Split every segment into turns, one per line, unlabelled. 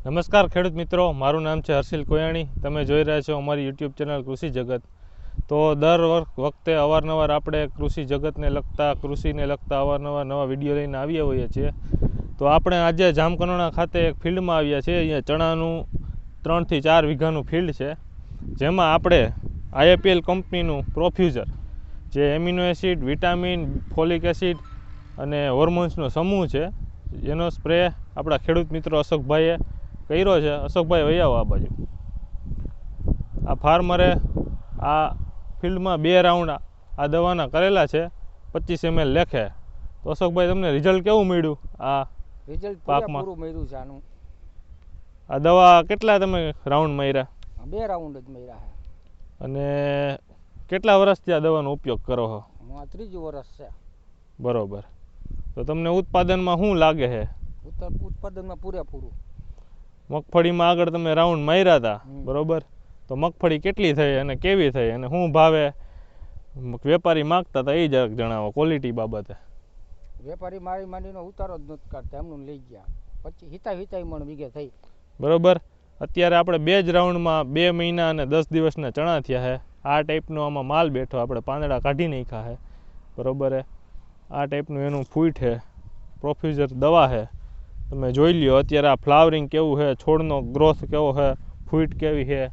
નમસ્કાર ખેડૂત મિત્રો, મારું નામ છે હર્ષિલ કોયાણી. તમે જોઈ રહ્યા છો અમારી યુટ્યુબ ચેનલ કૃષિ જગત. તો દર વખતે અવારનવાર આપણે કૃષિ જગતને લગતા, કૃષિને લગતા અવારનવાર નવા વીડિયો લઈને આવ્યા હોઈએ છીએ. તો આપણે આજે જામકંડોળા ખાતે એક ફિલ્ડમાં આવ્યા છીએ. અહીંયા ચણાનું ત્રણથી ચાર વીઘાનું ફિલ્ડ છે. જેમાં આપણે આઈએપીએલ કંપનીનું પ્રોફ્યુઝર, જે amino acid, vitamin, folic acid અને હોર્મોન્સનો સમૂહ છે. એનો સ્પ્રે આપણા ખેડૂત મિત્રો અશોકભાઈએ કર્યો છે અશોકભાઈ વહી આવો આ બાજુ. આ ફાર્મરે આ ફિલ્ડમાં બે રાઉન્ડ આ દવાના કરેલા છે પચીસ એમએલ લેખે. તો અશોકભાઈ તમને રિઝલ્ટ કેવું મળ્યું આ
રિઝલ્ટ
પાકમાં.
પૂરું મળ્યું છે આનું.
આ દવા કેટલા તમે રાઉન્ડ માર્યા?
બે રાઉન્ડ જ મળ્યા
અને કેટલા વર્ષથી આ દવાનો ઉપયોગ કરો છો?
ત્રીજું વર્ષ છે.
બરોબર. તો તમને ઉત્પાદનમાં શું લાગે છે?
ઉત્પાદનમાં પૂરેપૂરું.
મગફળીમાં આગળ તમે રાઉન્ડ માર્યા હતા. બરોબર? તો મગફળી કેટલી થઈ અને કેવી થઈ અને શું ભાવે વેપારી માગતા હતા એ જ જણાવો ક્વોલિટી બાબતે.
વેપારી મારી માંડીનો ઉતારો જ નથી કાઢતા એમનું લઈ ગયા. પછી હિતા હિતાઈ મણ વીઘે થઈ.
બરોબર? અત્યારે આપણે બે જ રાઉન્ડમાં બે મહિના અને દસ દિવસના ચણા થયા છે આ ટાઈપનો આમાં માલ બેઠો આપણે પાંદડા કાઢી નાખ્યા છે બરોબર આ ટાઈપનું એનું ફૂટ છે પ્રોફ્યુઝર દવા છે તમે જોઈ લ્યો, અત્યારે આ ફ્લાવરિંગ કેવું છે, છોડનો ગ્રોથ કેવો છે, ફૂટ કેવી છે.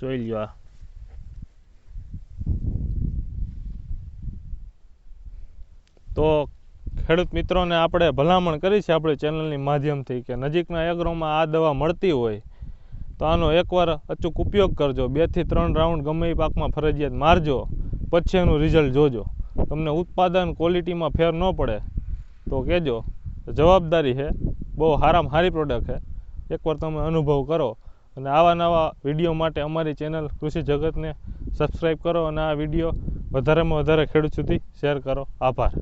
જોઈ લ્યો આ. તો ખેડૂત મિત્રોને આપણે ભલામણ કરી છે આપણી ચેનલની માધ્યમથી કે નજીકના એગ્રોમાં આ દવા મળતી હોય તો આનો એકવાર અચૂક ઉપયોગ કરજો. બેથી ત્રણ રાઉન્ડ ગમે પાકમાં ફરજિયાત મારજો. પછી એનું રિઝલ્ટ જોજો. તમને ઉત્પાદન ક્વોલિટીમાં ફેર ન પડે તો કહેજો. જવાબદારી છે. બહુ સારામાં સારી પ્રોડક્ટ છે. એકવાર તમે અનુભવ કરો અને આવા નવા વીડિયો માટે અમારી ચેનલ કૃષિ જગતને સબસ્ક્રાઈબ કરો અને આ વીડિયો વધારેમાં વધારે ખેડૂત સુધી શેર કરો. આભાર.